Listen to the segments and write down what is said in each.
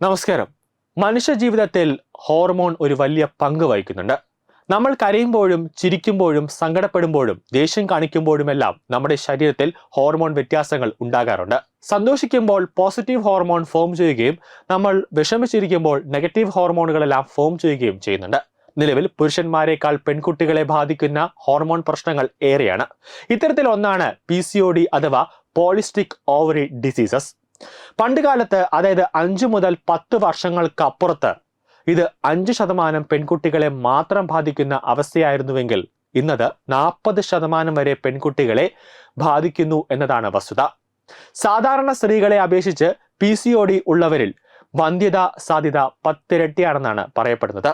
നമസ്കാരം. മനുഷ്യ ജീവിതത്തിൽ ഹോർമോൺ ഒരു വലിയ പങ്ക് വഹിക്കുന്നുണ്ട്. നമ്മൾ കരയുമ്പോഴും ചിരിക്കുമ്പോഴും സങ്കടപ്പെടുമ്പോഴും ദേഷ്യം കാണിക്കുമ്പോഴുമെല്ലാം നമ്മുടെ ശരീരത്തിൽ ഹോർമോൺ വ്യത്യാസങ്ങൾ ഉണ്ടാകാറുണ്ട്. സന്തോഷിക്കുമ്പോൾ പോസിറ്റീവ് ഹോർമോൺ ഫോം ചെയ്യുകയും നമ്മൾ വിഷമിച്ചിരിക്കുമ്പോൾ നെഗറ്റീവ് ഹോർമോണുകളെല്ലാം ഫോം ചെയ്യുകയും ചെയ്യുന്നുണ്ട്. നിലവിൽ പുരുഷന്മാരെക്കാൾ പെൺകുട്ടികളെ ബാധിക്കുന്ന ഹോർമോൺ പ്രശ്നങ്ങൾ ഏറെയാണ്. ഇത്തരത്തിൽ ഒന്നാണ് പി അഥവാ പോളിസ്റ്റിക് ഓവറി ഡിസീസസ് പണ്ട് കാലത്ത് അതായത് അഞ്ചു മുതൽ പത്ത് വർഷങ്ങൾക്കപ്പുറത്ത് ഇത് അഞ്ച് ശതമാനം പെൺകുട്ടികളെ മാത്രം ബാധിക്കുന്ന അവസ്ഥയായിരുന്നുവെങ്കിൽ ഇന്നത് നാൽപ്പത് ശതമാനം വരെ പെൺകുട്ടികളെ ബാധിക്കുന്നു എന്നതാണ് വസ്തുത. സാധാരണ സ്ത്രീകളെ അപേക്ഷിച്ച് പി സി ഒ ഡി ഉള്ളവരിൽ വന്ധ്യത സാധ്യത പത്തിരട്ടിയാണെന്നാണ് പറയപ്പെടുന്നത്.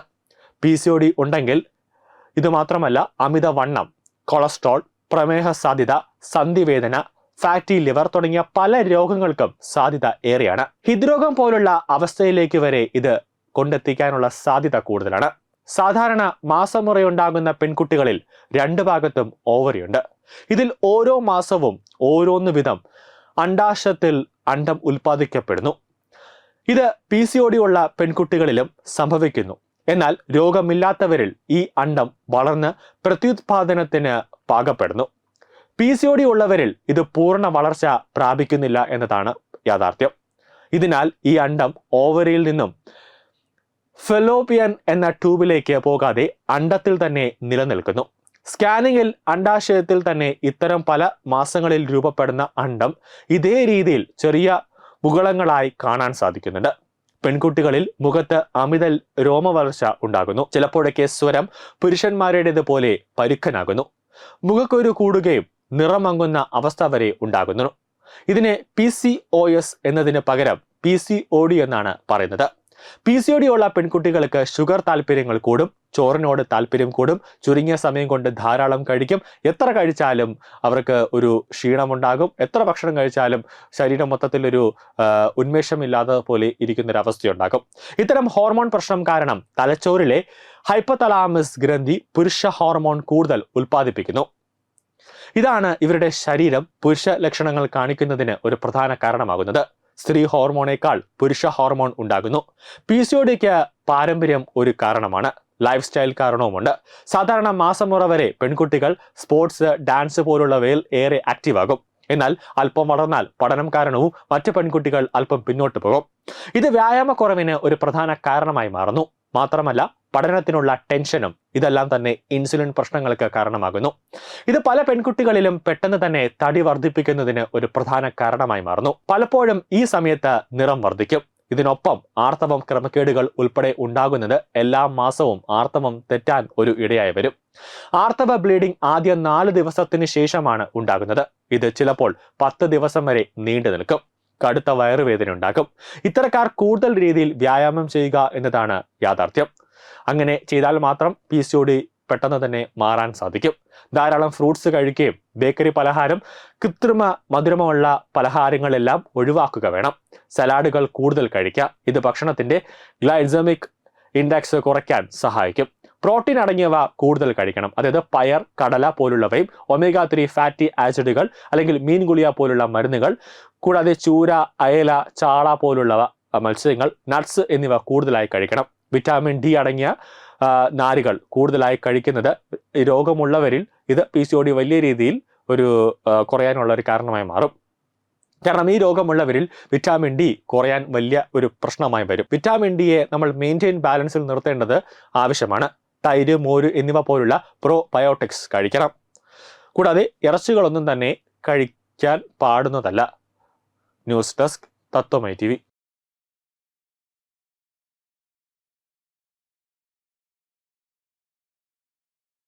പി സി ഒ ഡി ഉണ്ടെങ്കിൽ ഇത് മാത്രമല്ല അമിതവണ്ണം കൊളസ്ട്രോൾ പ്രമേഹ സാധ്യത സന്ധിവേദന ഫാറ്റി ലിവർ തുടങ്ങിയ പല രോഗങ്ങൾക്കും സാധ്യത ഏറെയാണ്. ഹൃദ്രോഗം പോലുള്ള അവസ്ഥയിലേക്ക് വരെ ഇത് കൊണ്ടെത്തിക്കാനുള്ള സാധ്യത കൂടുതലാണ്. സാധാരണ മാസം മാസമുറയുണ്ടാകുന്ന പെൺകുട്ടികളിൽ രണ്ട് ഭാഗത്തും ഓവറിയുണ്ട് ഇതിൽ ഓരോ മാസവും ഓരോന്ന് വിധം അണ്ടാശത്തിൽ അണ്ടം ഉൽപ്പാദിക്കപ്പെടുന്നു. ഇത് പി സി ഒ ഡി ഉള്ള പെൺകുട്ടികളിലും സംഭവിക്കുന്നു. എന്നാൽ രോഗമില്ലാത്തവരിൽ ഈ അണ്ടം വളർന്ന് പ്രത്യുത്പാദനത്തിന് പാകപ്പെടുന്നു. പി സി ഒ ഡി ഉള്ളവരിൽ ഇത് പൂർണ വളർച്ച പ്രാപിക്കുന്നില്ല എന്നതാണ് യാഥാർത്ഥ്യം. ഇതിനാൽ ഈ അണ്ടം ഓവറിയിൽ നിന്നും ഫെലോപ്പിയൻ എന്ന ട്യൂബിലേക്ക് പോകാതെ അണ്ടത്തിൽ തന്നെ നിലനിൽക്കുന്നു. സ്കാനിങ്ങിൽ അണ്ടാശയത്തിൽ തന്നെ ഇത്തരം പല മാസങ്ങളിൽ രൂപപ്പെടുന്ന അണ്ടം ഇതേ രീതിയിൽ ചെറിയ മുകളങ്ങളായി കാണാൻ സാധിക്കുന്നുണ്ട്. പെൺകുട്ടികളിൽ മുഖത്ത് അമിത രോമവളർച്ച ഉണ്ടാകുന്നു. ചിലപ്പോഴൊക്കെ സ്വരം പുരുഷന്മാരുടേതുപോലെ പരുക്കനാകുന്നു. മുഖക്കൊരു കൂടുകയും നിറമങ്ങുന്ന അവസ്ഥ വരെ ഉണ്ടാകുന്നു. ഇതിനെ പി സി ഒ എസ് എന്നതിന് പകരം പി സി ഒ ഡി എന്നാണ് പറയുന്നത്. പി സി ഒ ഡി ഉള്ള പെൺകുട്ടികൾക്ക് ഷുഗർ താല്പര്യങ്ങൾ കൂടും ചോറിനോട് താല്പര്യം കൂടും ചുരുങ്ങിയ സമയം കൊണ്ട് ധാരാളം കഴിക്കും. എത്ര കഴിച്ചാലും അവർക്ക് ഒരു ക്ഷീണമുണ്ടാകും എത്ര ഭക്ഷണം കഴിച്ചാലും ശരീരം മൊത്തത്തിൽ ഒരു ഉന്മേഷമില്ലാതെ പോലെ ഇരിക്കുന്നൊരവസ്ഥയുണ്ടാകും. ഇത്തരം ഹോർമോൺ പ്രശ്നം കാരണം തലച്ചോറിലെ ഹൈപ്പതലാമസ് ഗ്രന്ഥി പുരുഷ ഹോർമോൺ കൂടുതൽ ഉൽപ്പാദിപ്പിക്കുന്നു. ഇതാണ് ഇവരുടെ ശരീരം പുരുഷ ലക്ഷണങ്ങൾ കാണിക്കുന്നതിന് ഒരു പ്രധാന കാരണമാകുന്നത്. സ്ത്രീ ഹോർമോണേക്കാൾ പുരുഷ ഹോർമോൺ ഉണ്ടാകുന്നു. പി സി ഒഡിക്ക് പാരമ്പര്യം ഒരു കാരണമാണ്. ലൈഫ് സ്റ്റൈൽ കാരണവുമുണ്ട്. സാധാരണ മാസമുറ വരെ പെൺകുട്ടികൾ സ്പോർട്സ് ഡാൻസ് പോലുള്ളവയിൽ ഏറെ ആക്റ്റീവ് ആകും. എന്നാൽ അല്പം വളർന്നാൽ പഠനം കാരണവും മറ്റ് പെൺകുട്ടികൾ അല്പം പിന്നോട്ട് പോകും. ഇത് വ്യായാമക്കുറവിന് ഒരു പ്രധാന കാരണമായി മാറുന്നു. മാത്രമല്ല പഠനത്തിനുള്ള ടെൻഷനും ഇതെല്ലാം തന്നെ ഇൻസുലിൻ പ്രശ്നങ്ങൾക്ക് കാരണമാകുന്നു. ഇത് പല പെൺകുട്ടികളിലും പെട്ടെന്ന് തന്നെ തടി വർദ്ധിപ്പിക്കുന്നതിന് ഒരു പ്രധാന കാരണമായി മാറുന്നു. പലപ്പോഴും ഈ സമയത്ത് നിറം വർദ്ധിക്കും. ഇതിനൊപ്പം ആർത്തവം ക്രമക്കേടുകൾ ഉൾപ്പെടെ ഉണ്ടാകുന്നത് എല്ലാ മാസവും ആർത്തവം തെറ്റാൻ ഒരു ഇടയായി വരും. ആർത്തവ ബ്ലീഡിംഗ് ആദ്യ നാല് ദിവസത്തിന് ശേഷമാണ് ഉണ്ടാകുന്നത്. ഇത് ചിലപ്പോൾ പത്ത് ദിവസം വരെ നീണ്ടു നിൽക്കും. കടുത്ത വയറുവേദന ഉണ്ടാക്കും. ഇത്തരക്കാർ കൂടുതൽ രീതിയിൽ വ്യായാമം ചെയ്യുക എന്നതാണ് യാഥാർത്ഥ്യം. അങ്ങനെ ചെയ്താൽ മാത്രം പി സി ഒ ഡി പെട്ടെന്ന് തന്നെ മാറാൻ സാധിക്കും. ധാരാളം ഫ്രൂട്ട്സ് കഴിക്കുകയും ബേക്കറി പലഹാരം കൃത്രിമ മധുരമുള്ള പലഹാരങ്ങളെല്ലാം ഒഴിവാക്കുക വേണം. സലാഡുകൾ കൂടുതൽ കഴിക്കുക ഇത് ഭക്ഷണത്തിന്റെ ഗ്ലൈസമിക് ഇൻഡെക്സ് കുറയ്ക്കാൻ സഹായിക്കും. പ്രോട്ടീൻ അടങ്ങിയവ കൂടുതൽ കഴിക്കണം. അതായത് പയർ കടല പോലുള്ളവയും ഒമേഗ ത്രീ ഫാറ്റി ആസിഡുകൾ അല്ലെങ്കിൽ മീൻ ഗുളിയ പോലുള്ള മരുന്നുകൾ കൂടാതെ ചൂര അയല ചാള പോലുള്ളവ മത്സ്യങ്ങൾ നട്ട്സ് എന്നിവ കൂടുതലായി കഴിക്കണം. വിറ്റാമിൻ ഡി അടങ്ങിയ നാരുകൾ കൂടുതലായി കഴിക്കുന്നത്. രോഗമുള്ളവരിൽ ഇത് പി സി ഒ ഡി വലിയ രീതിയിൽ ഒരു കുറയാനുള്ള ഒരു കാരണമായി മാറും. കാരണം ഈ രോഗമുള്ളവരിൽ വിറ്റാമിൻ ഡി കുറയാൻ വലിയ ഒരു പ്രശ്നമായി വരും. വിറ്റാമിൻ ഡിയെ നമ്മൾ മെയിന്റെയിൻ ബാലൻസിൽ നിർത്തേണ്ടത് ആവശ്യമാണ്. തൈര് മോര് എന്നിവ പോലുള്ള പ്രോബയോട്ടിക്സ് കഴിക്കണം. കൂടാതെ ഇറച്ചികളൊന്നും തന്നെ കഴിക്കാൻ പാടുന്നതല്ല. ന്യൂസ് ഡെസ്ക് തത്വമൈ ടി